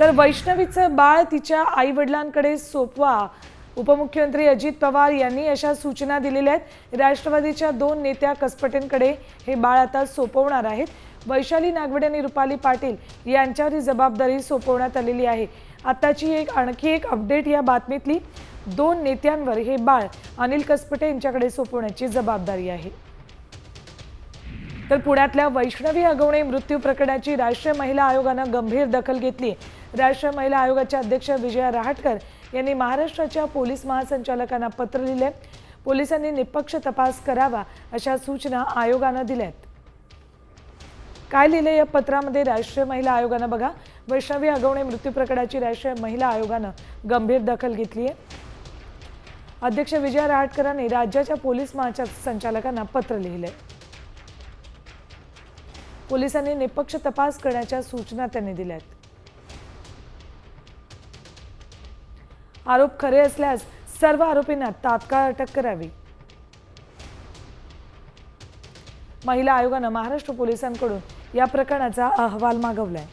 तर वैष्णवीचं बाळ तिच्या आई वडिलांकडे सोपवा. उपमुख्यमंत्री अजित पवार यांनी अशा सूचना दिलेल्या आहेत. राष्ट्रवादीच्या दोन नेत्या कसपटेंकडे हे बाळ आता सोपवणार आहेत. वैशाली नागवडे आणि रुपाली पाटील यांच्यावर ही जबाबदारी सोपवण्यात आलेली आहे. आत्ताची एक आणखी एक अपडेट या बातमीतली. दोन नेत्यांवर हे बाळ अनिल कसपटे यांच्याकडे सोपवण्याची जबाबदारी आहे. तर पुण्यातल्या वैष्णवी अगवणे मृत्यू प्रकरणाची राष्ट्रीय महिला आयोगानं गंभीर दखल घेतली. राष्ट्रीय महिला आयोगाच्या अध्यक्ष विजया रहाटकर यांनी महाराष्ट्राच्या पोलीस महासंचालकांना पत्र लिहिले. पोलिसांनी निष्पक्ष तपास करावा अशा सूचना आयोगानं दिल्यात. काय लिहिलं या पत्रामध्ये राष्ट्रीय महिला आयोगानं बघा. वैष्णवी अगवणे मृत्यू प्रकरणाची राष्ट्रीय महिला आयोगानं गंभीर दखल घेतली आहे. अध्यक्ष विजया रहाटकरांनी राज्याच्या पोलीस महासंचालकांना पत्र लिहिलंय पोलिसांनी निपक्ष तपास करण्याच्या सूचना त्यांनी दिल्यात. आरोप खरे असल्यास सर्व आरोपींना तात्काळ अटक करावी. महिला आयोगानं महाराष्ट्र पोलिसांकडून या प्रकरणाचा अहवाल मागवलाय.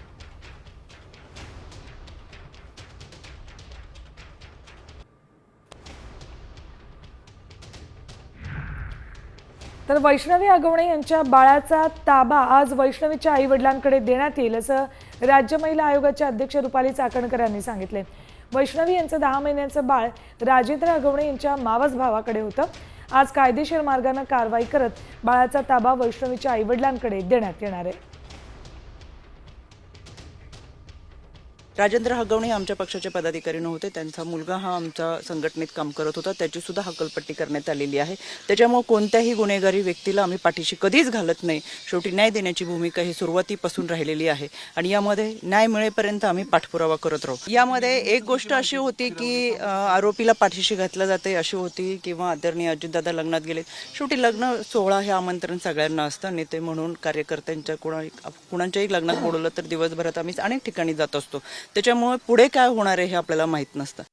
तर वैष्णवी आगवणे यांच्या बाळाचा ताबा आज वैष्णवीच्या आई वडिलांकडे देण्यात येईल असं राज्य महिला आयोगाच्या अध्यक्ष रुपाली चाकणकर यांनी सांगितले. वैष्णवी यांचं दहा महिन्यांचं बाळ राजेंद्र आगवणे यांच्या मावस भावाकडे होतं. आज कायदेशीर मार्गानं कारवाई करत बाळाचा ताबा वैष्णवीच्या आई वडिलांकडे देण्यात येणार आहे. राजेंद्र हगवणे आमच्या पक्षाचे पदाधिकारी नव्हते. त्यांचा मुलगा हा आमच्या संघटनेत काम करत होता. त्याची सुद्धा हकलपट्टी करण्यात आलेली आहे. त्याच्यामुळे कोणत्याही गुन्हेगारी व्यक्तीला आम्ही पाठीशी कधीच घालत नाही. शेवटी न्याय देण्याची भूमिका ही सुरुवातीपासून राहिलेली आहे. आणि यामध्ये न्याय मिळेपर्यंत आम्ही पाठपुरावा करत राहू. यामध्ये एक गोष्ट अशी होती की आरोपीला पाठीशी घातलं जाते अशी होती किंवा आदरणीय अजितदादा लग्नात गेले शेवटी लग्न सोहळा हे आमंत्रण सगळ्यांना असतं. नेते म्हणून कार्यकर्त्यांच्या कुणा कुणाच्याही लग्नात बोलवलं तर दिवसभरात आम्ही अनेक ठिकाणी जात असतो. त्याच्यामुळे पुढे काय होणार आहे हे आपल्याला माहीत नसतं.